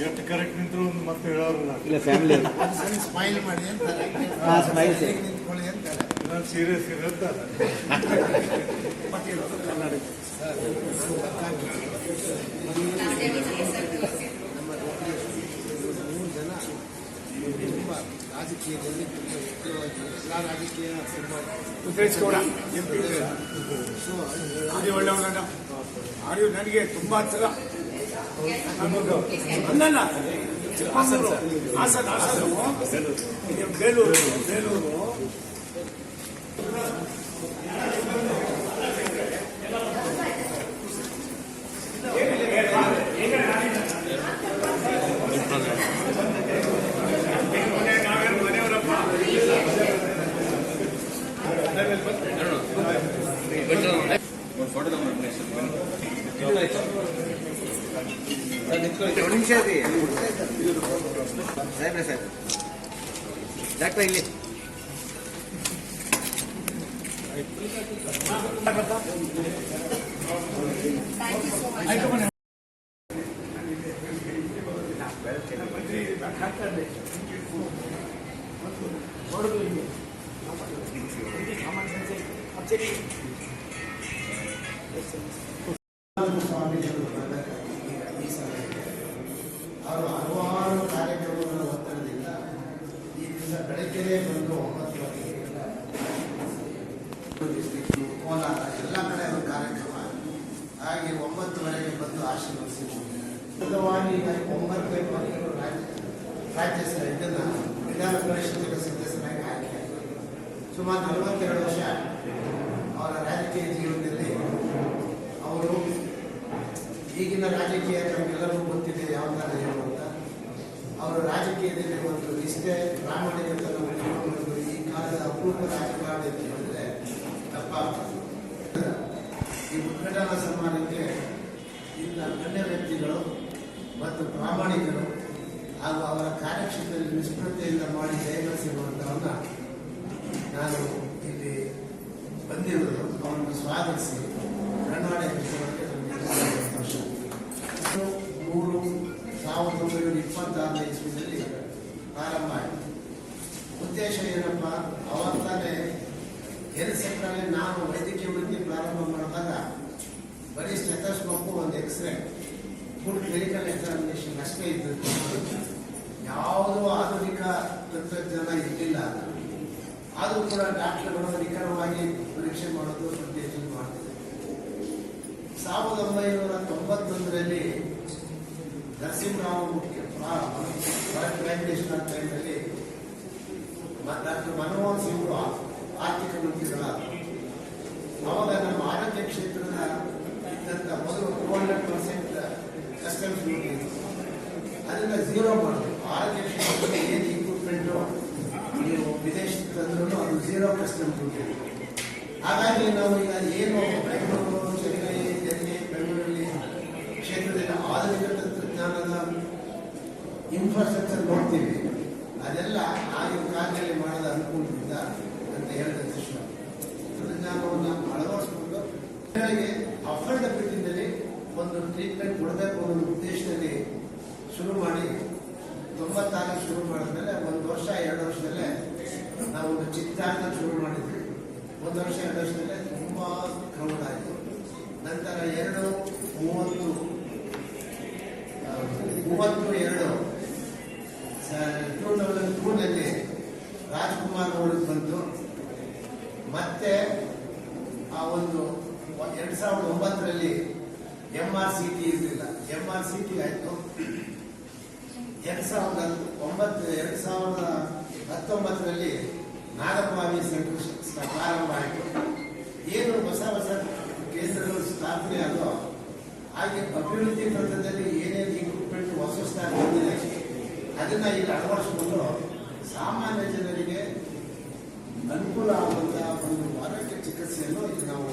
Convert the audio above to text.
ಎಷ್ಟು ಕರೆಕ್ಟ್ ನಿಂತರು ಮತ್ತೆ ಹೇಳೋರು ಇಲ್ಲ ಫ್ಯಾಮಿಲಿ ಸ್ಮೈಲ್ ಮಾಡಿ ಅಂತ ಸ್ಮೈಲ್ ನಿಂತ್ಕೊಳ್ಳಿ ಅಂತ ನಾನು ಸೀರಿಯಸ್ ಇರುತ್ತಾರೆ ನಮ್ಮ ಮೂರು ಜನ ರಾಜಕೀಯದಲ್ಲಿ ಎಲ್ಲ ರಾಜಕೀಯ ಉತ್ತರಿಸ್ಕೊಡ ಸೊ ಆಡಿ ಒಳ್ಳೆಯವನಲ್ಲ ಆಡಿ ನನಗೆ ತುಂಬಾ ಹತ್ತಿರ. ಚಿಕ್ಕಮಗಳೂರು ಹಾಸನ ಹಾಸನ ಬೇಲೂರು ಬೇಲೂರು. ನಿಮಿಷ ರೀ ಸಾಹೇಬ್ರೆ ಸಾಹೇಬ್ ಡಾಕ್ಟ್ರ ಇಲ್ಲಿ ಸ್ವಾಮೀಜಿಗಳು ಬರಬೇಕಾಗಿ ಈ ಸಮಯಕ್ಕೆ ಅವರು ಹಲವಾರು ಕಾರ್ಯಕ್ರಮಗಳ ಒತ್ತಡದಿಂದ ಈ ದಿವಸ ಬೆಳಗ್ಗೆನೇ ಬಂದು ಒಂಬತ್ತು ಗಂಟೆಗೆ ಕೋಲಾರ ಎಲ್ಲ ಕಡೆ ಒಂದು ಕಾರ್ಯಕ್ರಮ ಹಾಗೆ ಒಂಬತ್ತುವರೆಗೆ ಬಂದು ಆಶೀರ್ವದಿಸಿ ವಿಧವಾಗಿ ಒಂಬತ್ತು ಗಂಟೆಗೆ ರಾಜ್ಯ ರಾಜ್ಯಸಭೆ ಇದನ್ನ ವಿಧಾನ ಪರಿಷತ್ತಿನ ಸದಸ್ಯರಾಗಿ ಆಯ್ಕೆ ಸುಮಾರು ನಲವತ್ತೆರಡು ವರ್ಷ ಅವರ ರಾಜಕೀಯ ಜೀವನದಲ್ಲಿ ಅವರು ಈಗಿನ ರಾಜಕೀಯ ನಮಗೆಲ್ಲರಿಗೂ ಗೊತ್ತಿದೆ ಯಾವ ಥರ ಅಂತ. ಅವರು ರಾಜಕೀಯದಲ್ಲಿ ಒಂದು ನಿಷ್ಠೆ ಪ್ರಾಮಾಣಿಕತನ ಉಳಿಸಿಕೊಂಡು ಈ ಕಾಲದ ಅಪರೂಪ ರಾಜಕಾರಣ ಅಂತ ಹೇಳಿದ್ರೆ ತಪ್ಪ. ಈ ಉದ್ಘಾಟನಾ ಸನ್ಮಾನಕ್ಕೆ ಇಂಥ ಗಣ್ಯ ವ್ಯಕ್ತಿಗಳು ಮತ್ತು ಪ್ರಾಮಾಣಿಕರು ಹಾಗೂ ಅವರ ಕಾರ್ಯಕ್ಷೇತ್ರದಲ್ಲಿ ನಿಷ್ಠತೆಯಿಂದ ಮಾಡಿ ಜಯಗಳಿಸಿರುವಂಥವನ್ನ ನಾನು ಇಲ್ಲಿ ಬಂದಿರುವುದು ಅವರನ್ನು ಸ್ವಾಗತಿಸಿ ಕರ್ನಾಟಕ ವಿಷಯಕ್ಕೆ ನನಗೆ ಸಂತೋಷ ಇದು ಮೂರು ಸಾವಿರದ ಒಂಬೈನೂರ ಇಪ್ಪತ್ತಾರನೇ ಇಸ್ವಿನಲ್ಲಿ ಪ್ರಾರಂಭ ಆಯಿತು. ಉದ್ದೇಶ ಏನಪ್ಪ ಅವತ್ತಾನೆ ಕೆಲಸಕ್ಕಾಗಿ ನಾನು ವೈದ್ಯಕೀಯ ವೃತ್ತಿ ಪ್ರಾರಂಭ ಮಾಡಿದಾಗ ಬರೀ ಸ್ಟೆಥೋಸ್ಕೋಪು ಒಂದು ಎಕ್ಸ್ರೇ ಫುಲ್ ಮೆಡಿಕಲ್ ಎಕ್ಸಾಮಿನೇಷನ್ ಅಷ್ಟೇ ಇದ್ದು ಯಾವುದೂ ಆಧುನಿಕ ತಂತ್ರಜ್ಞಾನ ಇರಲಿಲ್ಲ. ಆದರೂ ಕೂಡ ಡಾಕ್ಟರ್ಗಳು ನಿಖರವಾಗಿ ಪರೀಕ್ಷೆ ಮಾಡೋದು ಪರೀಕ್ಷೆ ಮಾಡ್ತಿದೆ ಸಾವಿರದ ಒಂಬೈನೂರ ತೊಂಬತ್ತೊಂದರಲ್ಲಿ ನರಸಿಂಹರಾವ್ ಮುಖ್ಯ ಪ್ರೈಮ್ ಮಿನಿಸ್ಟರ್ ಟೈಮಲ್ಲಿ ಡಾಕ್ಟರ್ ಮನಮೋಹನ್ ಸಿಂಗ್ ಆರ್ಥಿಕ ಮಂತ್ರಿಗಳ ಅವಾಗ ನಮ್ಮ ಆರೋಗ್ಯ ಕ್ಷೇತ್ರದ ಇದ್ದಂಥ ಮೊದಲು two hundred percent customs duty zero ಮಾಡೋದು ಆರೋಗ್ಯ ಕ್ಷೇತ್ರದಲ್ಲಿ ಏನು ಇಕ್ವಿಪ್ಮೆಂಟು ನೀವು ವಿದೇಶಕ್ಕೆ ತಂದ್ರೂ ಅದು ಝೀರೋ ಕಸ್ಟಮ್ ಡ್ಯೂಟಿ ಹಾಗಾಗಿ ನಾವು ಈಗ ಏನು ಬೆಂಗಳೂರು ಚೆನ್ನೈ ಡೆಲ್ಲಿ ಬೆಂಗಳೂರಲ್ಲಿ ಕ್ಷೇತ್ರದಲ್ಲಿ ಆಧುನಿಕ ತಂತ್ರಜ್ಞಾನದ ಇನ್ಫ್ರಾಸ್ಟ್ರಕ್ಚರ್ ನೋಡ್ತೀವಿ. ಅದೆಲ್ಲ ಆಗಿನ ಕಾಲದಲ್ಲಿ ಮಾಡಿದ ಅನುಕೂಲದಿಂದ ಅಂತ ಹೇಳಿದ ತಕ್ಷಣ ತಂತ್ರಜ್ಞಾನವನ್ನು ಅಳವಡಿಸಿಕೊಂಡು ಜನರಿಗೆ ಅಫೋರ್ಡಬಿಲಿಟಿನಲ್ಲಿ ಒಂದು ಟ್ರೀಟ್ಮೆಂಟ್ ಕೊಡಬೇಕು ಅನ್ನೋ ಉದ್ದೇಶದಲ್ಲಿ ಶುರು ಮಾಡಿ ತೊಂಬತ್ತಾರು ಶುರು ಮಾಡಿದ್ಮೇಲೆ ಒಂದು ವರ್ಷ, ಎರಡು ವರ್ಷದಲ್ಲೇ ನಾವು ಒಂದು ಚಿತ್ರಾರ್ಥ ಶುರು ಮಾಡಿದ್ವಿ. ಒಂದು ವರ್ಷ, ಎರಡು ವರ್ಷದಲ್ಲೇ ತುಂಬಾ ಕ್ರೌಡ್ ಆಯಿತು. ನಂತರ ಎರಡು, ಮೂವತ್ತು ಮೂವತ್ತು, ಎರಡು ಅವರಿಗೆ ಬಂತು. ಮತ್ತೆ ಆ ಒಂದು ಎರಡ್ ಸಾವಿರದ ಒಂಬತ್ತರಲ್ಲಿ ಎಂ ಆರ್ ಸಿ ಟಿ ಇರಲಿಲ್ಲ. ಎಂ ಆರ್ ಸಿ ಟಿ ಆಯಿತು. ಎರಡ್ ಸಾವಿರದ ಒಂಬತ್ತು, ಎರಡ್ ಸಾವಿರದ ಹತ್ತೊಂಬತ್ತರಲ್ಲಿ ನಾಗರಭಾವಿ ಸೆಂಟರ್ ಪ್ರಾರಂಭ ಆಯಿತು. ಏನು ಹೊಸ ಹೊಸ ಕೇಂದ್ರಗಳು ಸ್ಥಾಪನೆ ಆದೋ ಹಾಗೆ ಅಭಿವೃದ್ಧಿ ಪಥದಲ್ಲಿ ಏನೇನು ಇಕ್ವಿಪ್ಮೆಂಟ್ ಹೊಸ ಸ್ಥಾನ ಅದನ್ನು ಈಗ ಅಳವಡಿಸಿಕೊಂಡು ಸಾಮಾನ್ಯ ಅನುಕೂಲ ಆಗುವಂತಹ ಒಂದು ಆರೋಗ್ಯ ಚಿಕಿತ್ಸೆಯನ್ನು ಇಲ್ಲಿ ನಾವು